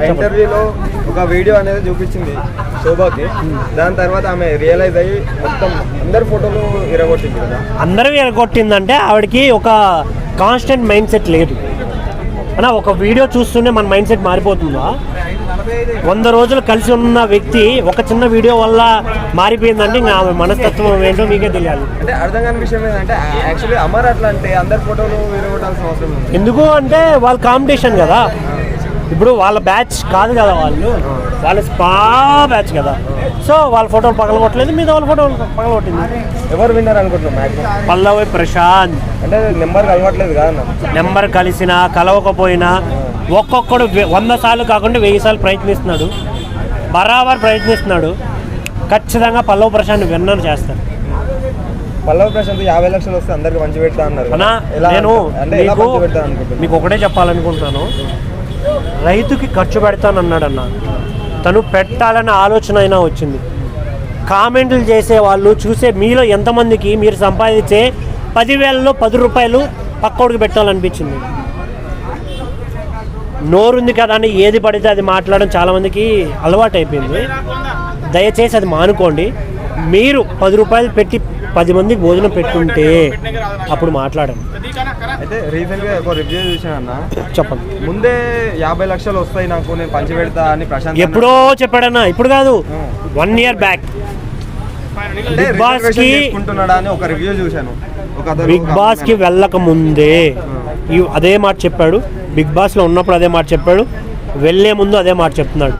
ఆ ఇంటర్వ్యూలో ఒక వీడియో అనేది చూపించింది శోభాకి. దాని తర్వాత ఆమె రియలైజ్ అయ్యి మొత్తం అందరి ఫోటోలు ఇరగొట్టింది కదా. అందరూ ఎరగొట్టిందంటే ఆవిడకి ఒక కాన్స్టెంట్ మైండ్ సెట్ లేదు. అన్న ఒక వీడియో చూస్తుంటే మన మైండ్ సెట్ మారిపోతుందా? వంద రోజులు కలిసి ఉన్న వ్యక్తి ఒక చిన్న వీడియో వల్ల మారిపోయిందంటే ఇంకా ఆమె మనస్తత్వం ఏంటో మీకే తెలియాలి. అంటే అర్థం కాని విషయం ఏంటంటే యాక్చువల్లీ అమర్ అట్లా అంటే అందరి ఫోటోలు విరగొట్టాల్సిన అవసరం ఉంది. ఎందుకు అంటే వాళ్ళ కాంపిటీషన్ కదా. ఇప్పుడు వాళ్ళ బ్యాచ్ కాదు కదా వాళ్ళు. వాళ్ళ స్పా బ్యాచ్ కదా. సో వాళ్ళ ఫోటోలు పగలగొట్టలేదు మీద వాళ్ళ ఫోటోలు పగలగొట్టింది. ఎవరు విన్నారు అనుకుంటున్నాం పల్లవి ప్రశాంత్. అంటే నెంబర్ కలవట్లేదు కదా నెంబర్ కలిసినా కలవకపోయినా ఒక్కొక్కడు వంద సార్లు కాకుండా వెయ్యి సార్లు ప్రయత్నిస్తున్నాడు. బరాబర్ ప్రయత్నిస్తున్నాడు. ఖచ్చితంగా పల్లవ ప్రశాంత్ విన్నర్ చేస్తాడు. పల్లవి ప్రశాంత్ యాభై లక్షలు వస్తే అందరికి మంచి పెడతా అన్నారు నేను మీకు ఒకటే చెప్పాలనుకుంటున్నాను రైతుకి ఖర్చు పెడతానన్నాడన్న. తను పెట్టాలన్న ఆలోచన అయినా వచ్చింది. కామెంట్లు చేసే వాళ్ళు చూసే మీలో ఎంతమందికి మీరు సంపాదించే పదివేలలో పది రూపాయలు పక్కోడికి పెట్టాలనిపించింది. నోరుంది కదా అని ఏది పడితే అది మాట్లాడడం చాలామందికి అలవాటు అయిపోయింది దయచేసి అది మానుకోండి. మీరు పది రూపాయలు పెట్టి పది మందికి భోజనం పెట్టుంటే అప్పుడు మాట్లాడండి. అయితే రీసెంట్గా ఒక రివ్యూ చూసాను అన్న చెప్పండి. ముందే యాభై లక్షలు వస్తాయి నాకు నేను పంచి పెడతా అని ప్రశాంత్ ఎప్పుడో చెప్పాడన్నా ఇప్పుడు కాదు one year back Bigg Boss కి- ఒక రివ్యూ చూశాను. బిగ్ బాస్కి వెళ్ళక ముందే అదే మాట చెప్పాడు. బిగ్ బాస్లో ఉన్నప్పుడు అదే మాట చెప్పాడు. వెళ్ళే ముందు అదే మాట చెప్తున్నాడు.